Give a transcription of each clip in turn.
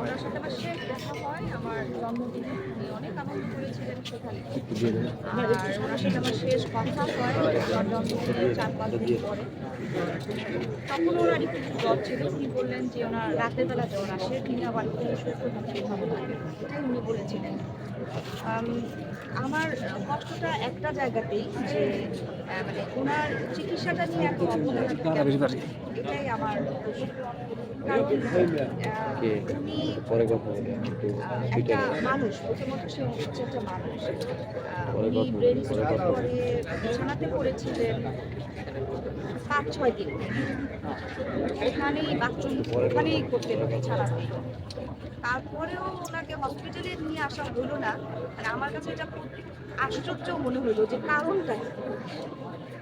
ওনার সাথে আমার দেখা হয়। আমার জন্মদিনে অনেক আনন্দ করেছিলেন আর ওনার সাথে আমার শেষ কথা হয় আমার জন্মদিনের চার পাঁচ দিন পরে তখন ওনার একটু জ্বর ছিল উনি বললেন যে ওনার রাতের বেলা জ্বর আসে তিনি আবার সুস্থ থাকলে ভালো লাগে এটাই উনি বলেছিলেন আমার কষ্টটা একটা জায়গাতেই যে মানে ওনার চিকিৎসাটা নিয়ে এত অবহেলা এটাই আমার উনি একটা মানুষ প্রথমত সে হচ্ছে একটা মানুষ। উনি ব্রেন স্ট্রোক করে বিছানাতে পড়েছিলেন পাঁচ ছয় দিন। এখানেই বাথরুম ওখানেই করতে হলো বিছানাতে। তারপরেও ওনাকে হসপিটালে নিয়ে আসা হলো না। মানে আমার কাছে এটা আশ্চর্য মনে হলো যে কারণটা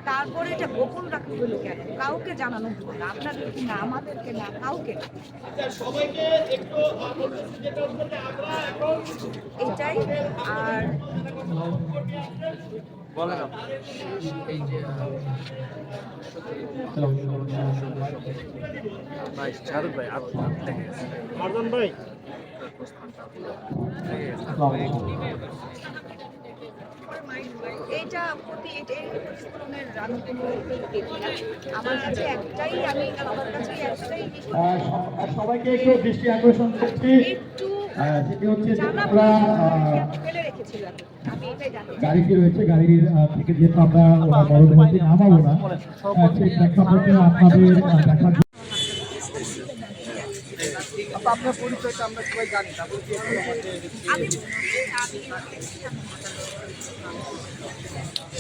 তারপরে এটা গোপন রাখা হলো কেন? কাউকে জানানো হলো না। আপনাদেরকে না, আমাদেরকে না, কাউকে আর ভাই শাহরুখ মারদান ভাই এইটা প্রতি কোনো আমার কাছে একটাই আমি আমার কাছে একটাই সবাইকে একটু দৃষ্টি আকর্ষণ করছি। একটু সেটি হচ্ছে আমরা গাড়িটি রয়েছে গাড়ির থেকে যেহেতু আমরা ওরা মরদেহটি নামাবো না। সেই প্রেক্ষাপটে আপনাদের জন্য আপা, আপনার পরিচয়টা আমরা সবাই জানি তারপর